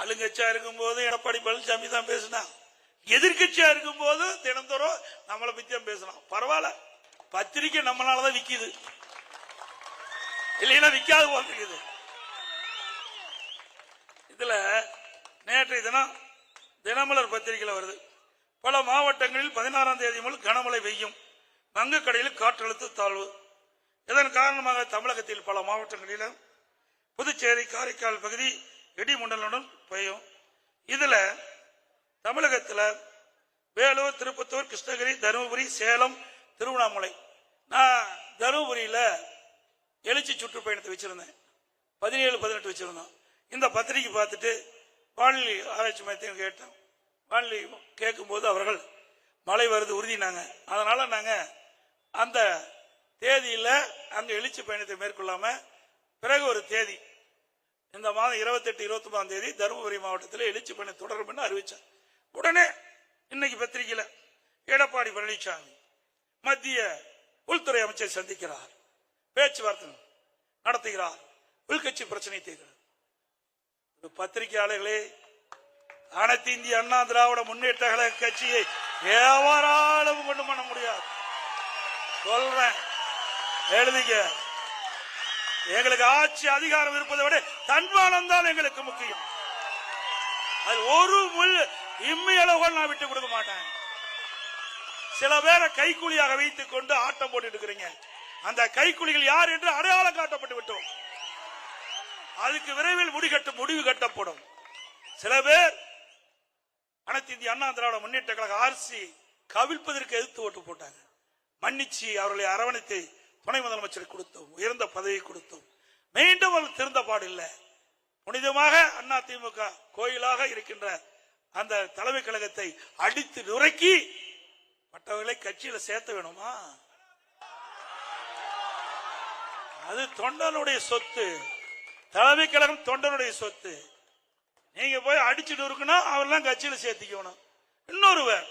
ஆளுங்கட்சியா இருக்கும் போது எடப்பாடி பழனிசாமி தான் பேசினான் எதிர்கட்சியா இருக்கும் போது தினந்தோறும் நம்மளை பத்தி தான் பேசலாம். பரவாயில்ல. பத்திரிக்கை நம்மளாலதான் விக்குது. இல்லைன்னா விக்காது போகிறது இதுல நேற்றைய தினம் தினமலர் பத்திரிகையில் வருது. பல மாவட்டங்களில் பதினாறாம் தேதி முதல் கனமழை பெய்யும். வங்கக்கடையில் காற்றழுத்த தாழ்வு. இதன் காரணமாக தமிழகத்தில் பல மாவட்டங்களிலும் புதுச்சேரி காரைக்கால் பகுதி இடிமுண்டலுடன் பெய்யும். இதுல தமிழகத்துல வேலூர் திருப்பத்தூர் கிருஷ்ணகிரி தருமபுரி சேலம் திருவண்ணாமலை. நான் தருமபுரியில எழுச்சி சுற்றுப்பயணத்தை வச்சிருந்தேன். பதினேழு பதினெட்டு வச்சிருந்தோம். இந்த பத்திரிக்கை பார்த்துட்டு வானிலை ஆராய்ச்சி மையத்தையும் கேட்டோம் வானிலை கேட்கும்போது அவர்கள் மழை வருது உறுதினாங்க. அதனால நாங்க அந்த தேதியில அங்க எழுச்சி பயணத்தை மேற்கொள்ளாம பிறகு ஒரு தேதி இந்த மாதம் இருபத்தெட்டு இருபத்தி ஒன்பதாம் தேதி தருமபுரி மாவட்டத்தில் எழுச்சி பணி தொடரும் அறிவிச்சார். உடனே இன்னைக்கு பத்திரிகையில எடப்பாடி பழனிசாமி மத்திய உள்துறை அமைச்சர் சந்திக்கிறார். பேச்சுவார்த்தை நடத்துகிறார். உள்கட்சி பிரச்சனை தீர்க்கிறார். பத்திரிகையாளர்களே அனைத்து இந்திய அண்ணா திராவிட முன்னேற்ற கழக கட்சியை எவராலும் கொண்டு பண்ண முடியாது. சொல்றேன் எழுதிக்க எங்களுக்கு ஆட்சி அதிகாரம் இருப்பதை விட தன்மானம் தான் எங்களுக்கு முக்கியம். அது ஒரு முள் இம்மையளவு நான் விட்டு கொடுக்க மாட்டேன். சில பேரை கைக்கூலியாக வைத்துக் கொண்டு ஆட்டம் போட்டு இருக்கிறீங்க. அந்த கைக்குலிகள் யார் என்று அடையாளம் காட்டப்பட்டு விட்டோம். அதுக்கு விரைவில் முடிகட்டு முடிவு கட்டப்படும். சில பேர் அனைத்து இந்திய அண்ணா திராவிட முன்னேற்ற கழக ஆர்சி கவிழ்ப்பதற்கு எதிர்த்து ஓட்டு போட்டாங்க. மன்னிச்சு அவர்களை அரவணைத்து துணை முதலமைச்சர் கொடுத்தோம் உயர்ந்த பதவி கொடுத்தோம். மீண்டும் அவர் திருந்த பாடில்லை. புனிதமாக அண்ணா திமுக கோயிலாக இருக்கின்ற அந்த தலைமை கழகத்தை அடித்து நுரைக்கி மற்றவர்களை கட்சியில சேர்த்த வேணுமா? அது தொண்டனுடைய சொத்து. தலைமை கழகம் தொண்டனுடைய சொத்து. நீங்க போய் அடிச்சுட்டு இருக்கணும் அவரெல்லாம் கட்சியில சேர்த்திக்கணும். இன்னொருவர்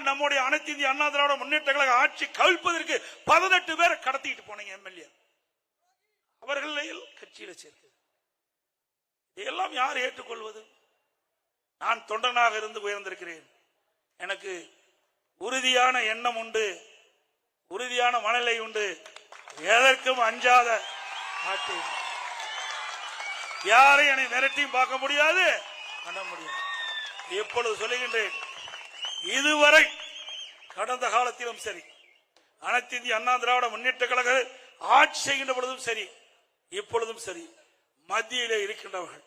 நம்முடைய அனைத்து இந்திய அண்ணா திராவிட முன்னேற்ற கழக ஆட்சி கவிழ்ப்பதற்கு பதினெட்டு பேரை கடத்திட்டு போனீங்க எம்எல்ஏ. அவர்கள் கட்சியில சேர்த்து. இதையெல்லாம் யார் ஏற்றுக்கொள்வது? நான் தொண்டனாக இருந்து உயர்ந்திருக்கிறேன். எனக்கு உறுதியான எண்ணம் உண்டு. உறுதியான மனநிலை உண்டு. எதற்கும் அஞ்சாத மாட்டேன் யாரையும் என்னை மிரட்டியும் பார்க்க முடியாது. பண்ண முடியாது. எப்பொழுது சொல்லுகின்றேன் இதுவரை கடந்த காலத்திலும் சரி அனைத்து இந்திய அண்ணா திராவிட முன்னேற்ற கழக ஆட்சி செய்கின்ற பொழுதும் சரி இப்பொழுதும் சரி மத்தியிலே இருக்கின்றவர்கள்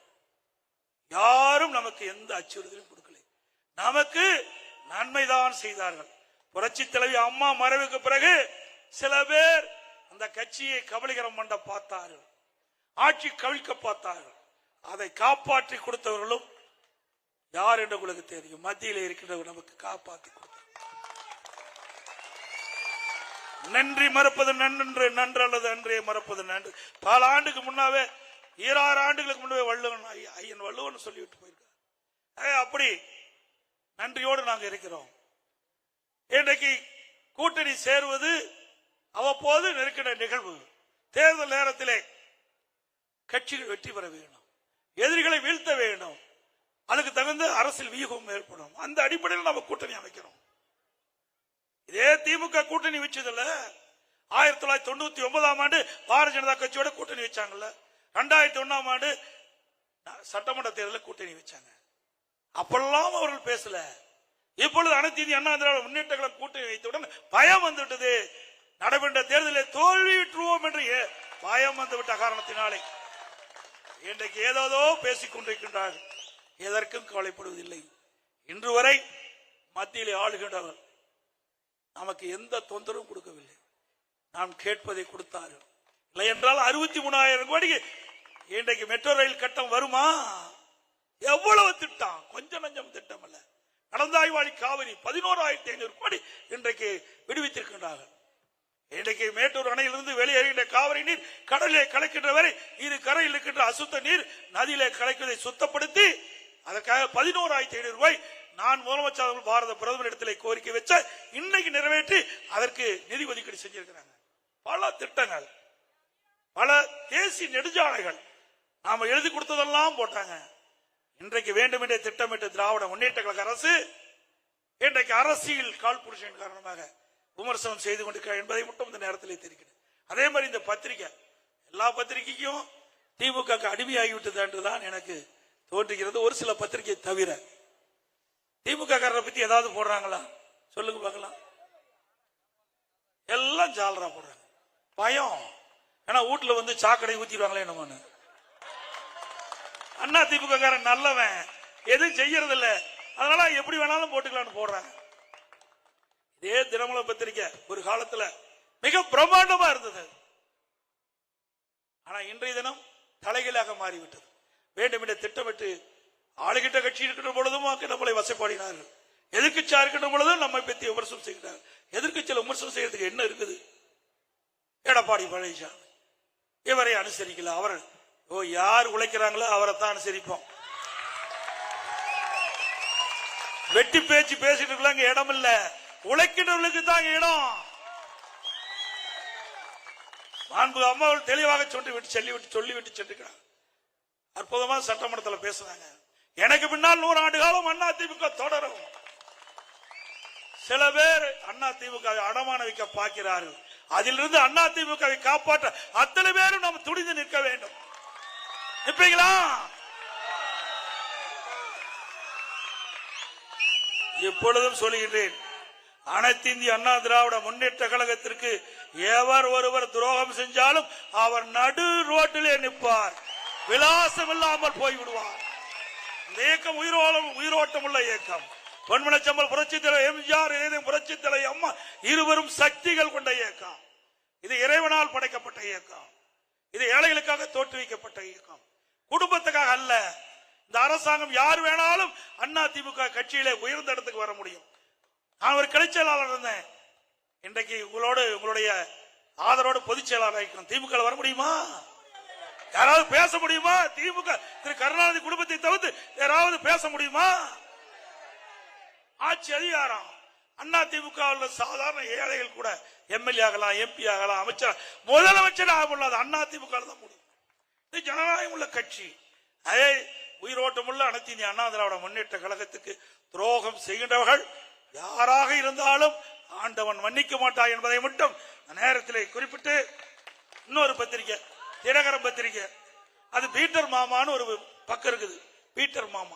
யாரும் நமக்கு எந்த அச்சுறுத்தலும் கொடுக்கல. நமக்கு நன்மைதான் செய்தார்கள். புரட்சி தலைவி அம்மா மறைவுக்கு பிறகு சில பேர் அந்த கட்சியை கபலிகரம் பண்ண பார்த்தார்கள். ஆட்சி கவிழ்க்க பார்த்தார்கள். அதை காப்பாற்றி கொடுத்தவர்களும் யார் என்று உங்களுக்கு தெரியும். மத்தியில் இருக்கின்றவர் நமக்கு காப்பாற்றி கொடுத்தார் நன்றி மறப்பது நன்று நன்று அல்லது அன்றே மறப்பது நன்று. பல ஆண்டுக்கு முன்னாவே ஈராறு ஆண்டுகளுக்கு முன்னாவே வள்ளுவன் ஐ- ஐயன் வள்ளுவன் சொல்லிவிட்டு போயிருக்கார். அப்படி நன்றியோடு நாங்க இருக்கிறோம். இன்றைக்கு கூட்டணி சேருவது அவ்வப்போது நெருக்கிற நிகழ்வு. தேர்தல் நேரத்திலே கட்சிகள் வெற்றி பெற வேண்டும். எதிரிகளை வீழ்த்த வேண்டும். அதுக்கு தகுந்த அரசியல் வியூகம் ஏற்படும். அந்த அடிப்படையில் நம்ம கூட்டணி அமைக்கிறோம் இதே திமுக கூட்டணி வச்சதுல ஆயிரத்தி தொள்ளாயிரத்தி தொண்ணூத்தி ஒன்பதாம் ஆண்டு பாரதிய ஜனதா கட்சியோட கூட்டணி வச்சாங்கல்ல. ரெண்டாயிரத்தி ஒன்னாம் ஆண்டு சட்டமன்ற தேர்தலில் கூட்டணி வச்சாங்க. அப்பெல்லாம் அவர்கள் பேசல. இப்பொழுது அனைத்து இந்திய அண்ணா திராவிட முன்னேற்ற கழகம் கூட்டணி வைத்தவுடன் பயம் வந்துவிட்டது. நடைபெற்ற தேர்தலில் தோல்வியுற்றுவோம் என்று ஏ- பயம் வந்துவிட்ட காரணத்தினாலே. இன்றைக்கு ஏதோ பேசிக் கொண்டிருக்கின்றார்கள் எதற்கும் கவலைப்படுவதில்லை. இன்று வரை மத்தியிலே ஆளுகின்றவர் நமக்கு எந்த தொந்தரவும் கொடுக்கவில்லை. நாம் கேட்பதை கொடுத்தார்கள். இல்லை என்றால் அறுபத்தி மூணாயிரம் கோடிக்கு இன்றைக்கு மெட்ரோ ரயில் கட்டம் வருமா? எவ்வளவு திட்டம்? கொஞ்சம் நஞ்சம் திட்டம் அல்ல. நடந்தாய்வாளி காவிரி பதினோராயிரத்தி ஐநூறு கோடி இன்றைக்கு விடுவித்திருக்கின்றார்கள். இன்றைக்கு மேட்டூர் அணையிலிருந்து வெளியேறுகின்ற காவிரி நீர் கடலிலே கலக்கின்ற வரை இரு கரையில் இருக்கின்ற அசுத்த நீர் நதியிலே கலக்குவதை சுத்தப்படுத்தி அதற்காக பதினோராயிரத்தி ஐநூறு ரூபாய் நான் முதலமைச்சர் பாரத பிரதமர் இடத்திலே கோரிக்கை வச்ச இன்னைக்கு நிறைவேற்றி அதற்கு நிதி ஒதுக்கீடு செஞ்சிருக்கிறாங்க. பல திட்டங்கள் பல தேசிய நெடுஞ்சாலைகள் நாம எழுதி கொடுத்ததெல்லாம் போட்டாங்க. இன்றைக்கு வேண்டுமென்றே திட்டமிட்டு திராவிட முன்னேற்ற கழக அரசு இன்றைக்கு அரசியல் கால்புருஷன் காரணமாக விமர்சனம் செய்து கொண்டிருக்கிறார் என்பதை மட்டும் இந்த நேரத்திலே தெரிகிறது அதே மாதிரி இந்த பத்திரிகை எல்லா பத்திரிகைக்கும் திமுக அடிமையாகிவிட்டது என்றுதான் எனக்கு தோன்றுகிறது ஒரு சில பத்திரிகை தவிர. திமுக காரரை பத்தி ஏதாவது போடுறாங்களா? சொல்லுங்க பார்க்கலாம். எல்லாம் ஜாலரா போடுறாங்க. பயம். ஏன்னா வீட்டுல வந்து சாக்கடை ஊத்திடுவாங்களே என்னமோன்னு. அண்ணா திமுக காரன் நல்லவன். எதுவும் செய்யறது இல்ல அதனால எப்படி வேணாலும் போட்டுக்கலாம்னு போடுறாங்க. இதே தினமல பத்திரிக்கை ஒரு காலத்துல மிக பிரம்மாண்டமா இருந்தது. ஆனா இன்றைய தினம் தலைகீழாக மாறிவிட்டது. வேண்டும் என திட்டமிட்டு ஆளுகிட்ட கட்சி இருக்கின்ற பொழுதும் நம்மளை வசைப்பாடினார்கள் எதிர்கட்சியா இருக்கின்ற பொழுதும் நம்மை பற்றி விமர்சனம் செய்கிறார்கள் எதிர்கட்சியில் விமர்சனம் செய்யறதுக்கு என்ன இருக்குது? எடப்பாடி பழனிசாமி. இவரை அனுசரிக்கல. அவர் ஓ யார் உழைக்கிறாங்களோ அவரை தான் அனுசரிப்போம். வெட்டி பேச்சு பேசிட்டு இருக்கலாம் அங்க இடம் இல்ல. உழைக்கின்றவர்களுக்கு தான் இடம். மாண்பு அம்மாவில் தெளிவாக சொல்லிவிட்டு விட்டு சொல்லி விட்டு சொல்லி விட்டு சென்றுக்கிறார். அற்புதமா சட்டமன்றத்தில் பேசுறாங்க. எனக்கு பின்னால் நூறு ஆண்டு காலம் அண்ணா திமுக தொடரும். சில பேர் அண்ணா திமுக அடமான வைக்க பார்க்கிறார்கள். அதிலிருந்து அண்ணா திமுகவை காப்பாற்ற அத்தனை பேரும் நம்ம துணிந்து நிற்க வேண்டும். நிற்பீங்களா? எப்பொழுதும் சொல்லுகின்றேன். அனைத்து இந்திய அண்ணா திராவிட முன்னேற்ற கழகத்திற்கு எவர் ஒருவர் துரோகம் செஞ்சாலும் அவர் நடு ரோட்டிலே நிற்பார். விலாசம் இல்லாமல் போய்விடுவார். இந்த இயக்கம் உயிரோலம் உயிரோட்டம் உள்ள இயக்கம் பொன்மனச்சம்பல் புரட்சி தலை எம்ஜிஆர் ஏதும் புரட்சி தலை அம்மா இருவரும் சக்திகள் கொண்ட இயக்கம் இது இறைவனால் படைக்கப்பட்ட இயக்கம் இது ஏழைகளுக்காக தோற்றுவிக்கப்பட்ட இயக்கம் குடும்பத்துக்காக அல்ல. இந்த அரசாங்கம் யார் வேணாலும் அண்ணா திமுக கட்சியிலே உயர்ந்த இடத்துக்கு வர முடியும். நான் ஒரு கிளை செயலாளர் இருந்தேன். இன்றைக்கு உங்களோடு உங்களுடைய ஆதரவோடு பொதுச் செயலாளர் திமுக வர முடியுமா? யாராவது பேச முடியுமா? திமுக திரு கருணாநிதி குடும்பத்தை தவிர்த்து யாராவது பேச முடியுமா? ஆட்சி அதிகாரம். அண்ணா திமுக உள்ள சாதாரண ஏழைகள் கூட எம்எல்ஏ ஆகலாம் எம்பி ஆகலாம் அமைச்சர் முதலமைச்சர் ஆக முடியாது. அண்ணா திமுக தான் முடியும். இது ஜனநாயகம் உள்ள கட்சி. அதே உயிரோட்டமுள்ள அனைத்து இந்திய அண்ணா திராவிட முன்னேற்ற கழகத்துக்கு துரோகம் செய்கின்றவர்கள் யாராக இருந்தாலும் ஆண்டவன் மன்னிக்க மாட்டான் என்பதை மட்டும் நேரத்தில் நேரத்திலே குறிப்பிட்டு இன்னொரு பத்திரிக்கை தினகரம் பத்திரிக்கை. அது பீட்டர் மாமான்னு ஒரு பக்கம் இருக்குது. பீட்டர் மாமா.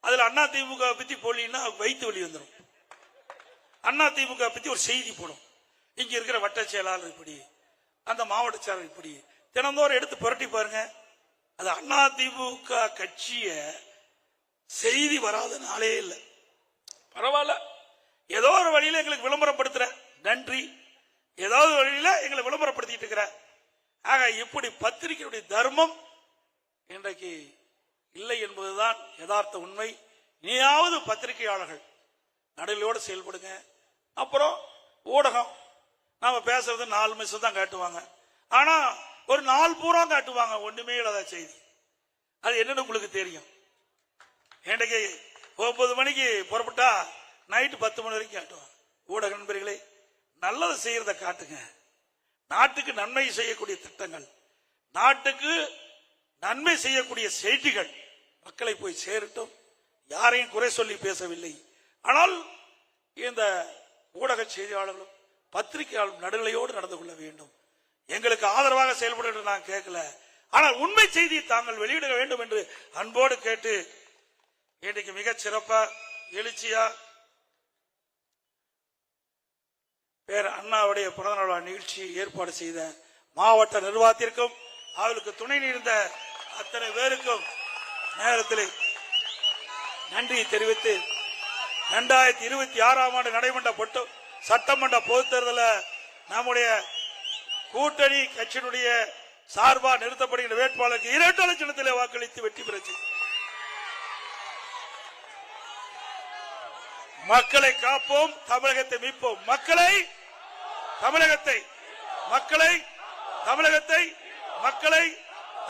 அதுல அண்ணா திமுக பத்தி போலீங்கன்னா வைத்து வலி வந்துடும் அண்ணா திமுக பத்தி ஒரு செய்தி போடும். இங்க இருக்கிற வட்ட செயலாளர் இப்படி அந்த மாவட்ட செயலாளர் இப்படி. தினந்தோறும் எடுத்து புரட்டி பாருங்க. அது அண்ணா திமுக கட்சிய செய்தி வராத நாளே இல்லை. பரவாயில்ல. ஏதோ ஒரு வழியில எங்களுக்கு விளம்பரப்படுத்துற. நன்றி. ஏதாவது வழியில எங்களை விளம்பரப்படுத்திட்டு இருக்கிற. ஆக இப்படி பத்திரிகையுடைய தர்மம் இன்றைக்கு இல்லை என்பதுதான் யதார்த்த உண்மை. இனியாவது பத்திரிகையாளர்கள் நடுநிலையோடு செயல்படுங்க. அப்புறம் ஊடகம். நாம பேசுறது நாலு நிமிஷம் தான் காட்டுவாங்க. ஆனா ஒரு நாள் பூரா காட்டுவாங்க. ஒண்ணுமே இல்லாத செய்தி. அது என்னன்னு உங்களுக்கு தெரியும். இன்றைக்கு ஒன்பது மணிக்கு புறப்பட்டா நைட்டு பத்து மணி வரைக்கும் காட்டுவாங்க. ஊடக நண்பர்களே நல்லது செய்யறத காட்டுங்க. நாட்டுக்கு நன்மை செய்யக்கூடிய திட்டங்கள் நாட்டுக்கு நன்மை செய்யக்கூடிய செய்திகள் மக்களை போய் சேரட்டும். யாரையும் குறை சொல்லி பேசவில்லை. ஆனால் இந்த ஊடக செய்தியாளர்களும் பத்திரிகையாளரும் நடுநிலையோடு நடந்து கொள்ள வேண்டும். எங்களுக்கு ஆதரவாக செயல்பட நான் கேட்கல. ஆனால் உண்மை செய்தியை தாங்கள் வெளியிட வேண்டும் என்று அன்போடு கேட்டு இன்றைக்கு மிகச் சிறப்பா எழுச்சியா பேர் அண்ணாவுடைய பிறந்தநாள் நிகழ்ச்சி ஏற்பாடு செய்த மாவட்ட நிர்வாகத்திற்கும் அவளுக்கு துணை நின்ற அத்தனை பேருக்கும் நேரத்தில் நன்றியை தெரிவித்து இரண்டாயிரத்தி இருபத்தி ஆறாம் ஆண்டு நடைபெற்ற பொட்டு சட்டமன்ற பொதுத் தேர்தலில் நம்முடைய கூட்டணி கட்சியினுடைய சார்பா நிறுத்தப்படுகின்ற வேட்பாளருக்கு இரண்டு லட்சணத்திலே வாக்களித்து வெற்றி பெறச்சு. மக்களை காப்போம் தமிழகத்தை மீட்போம். மக்களை தமிழகத்தை மக்களை தமிழகத்தை மக்களை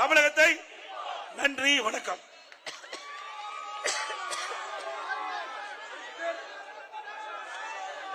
தமிழகத்தை. நன்றி வணக்கம்.